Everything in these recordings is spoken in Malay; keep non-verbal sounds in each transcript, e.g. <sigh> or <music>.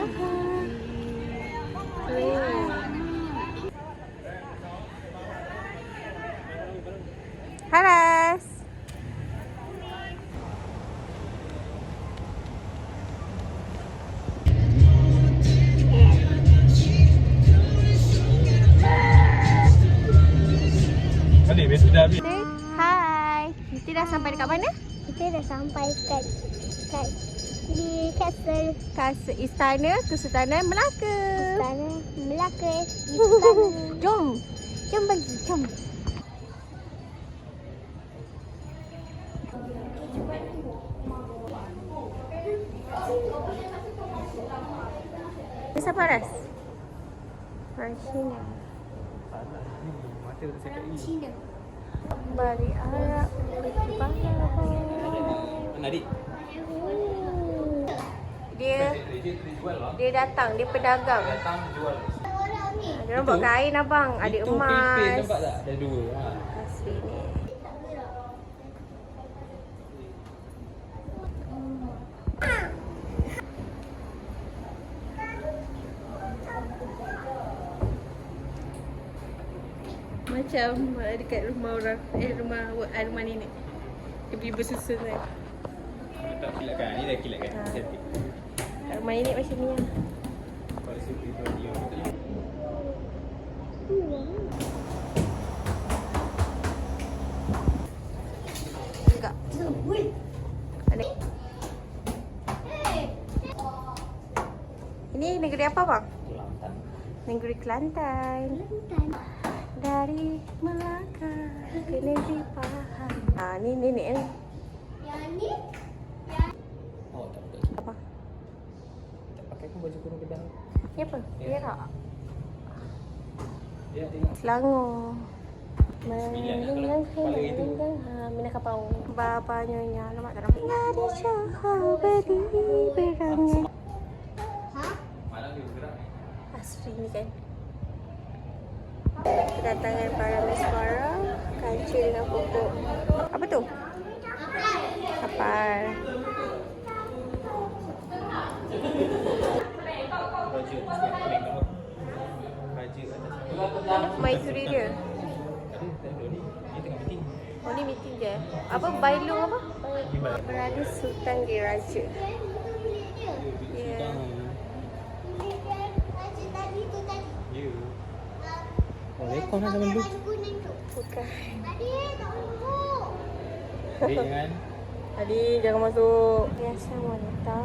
Haras. Adik, betul dah habis. Hai. Kita dah sampai dekat mana? Kita dah sampai dekat dekat Castle Kas Istana Kesultanan Melaka. Istana Melaka. <laughs> Istana. Jom. Jom pergi, jom. Bisa paras? Tak cakap ni Cina. Bari Arab. Mana adik? Dia Dia lah dia datang, dia pedagang. Datang jual. Dia orang buat kain abang, adik Itu emas. pimpin nampak tak? Ada dua ha. Asli ni. Macam dekat rumah orang eh rumah uh, rumah nenek. Dia beli bersusun kan. Tak kilat kan? Ni dah kilat kan? Ha. Cantik Kat rumah nenek macam ni lah. Ini negeri apa bang? Kelantan Negeri Kelantan. Dari Melaka ke negeri Pahang. Ah, ni nenek ni. Yang ni. Oh tak betul Apa? Tak pakai pun baju kurung gedang Ni apa? Perak. Dia tengok Selangor. Ha, Minah kapau. Bapa nyonya. Lama tak nampak. Ada cahaya beri berangin. Ha? Malam dia bergerak Asri ni kan. Kedatangan para mesbara. Kancil dengan pokok. Apa tu? Kapal. Raja tu sebab kuning tu Raja atas Maisuri dia. Ada tak ada ni Dia tengah meeting Meeting je. Apa? Bailung apa? Berada Sultan Diraja. Ya. Raja tadi tu tadi. Ya Oh rekod lah zaman dulu tu. Bukan. Kan Adi jangan masuk. Biasa wanita.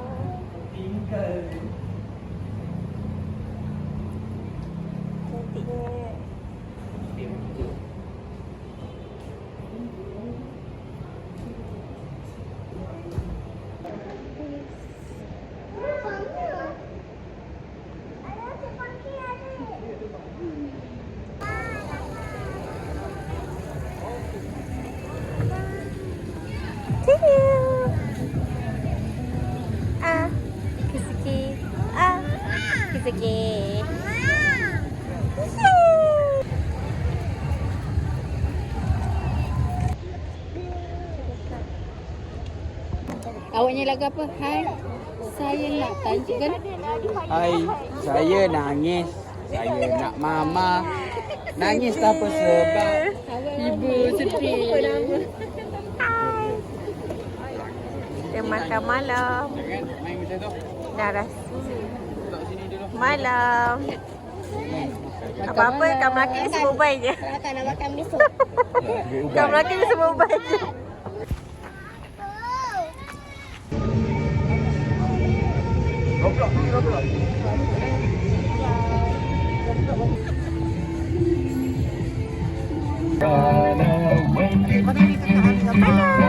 Cantiknya. You. Ah, kisiki. Ah, kisiki. Awaknya lagu apa? Hai. Saya nak tanjukkan. Hai, saya nangis. Saya nak mama. Nangis apa sebab? Ibu sedih. Dia makan malam. Sini dulu. malam. Apa-apa kat Melaka ni semua ubai je. Nak makan besok. Kat Melaka ni semua ubai je. Hello.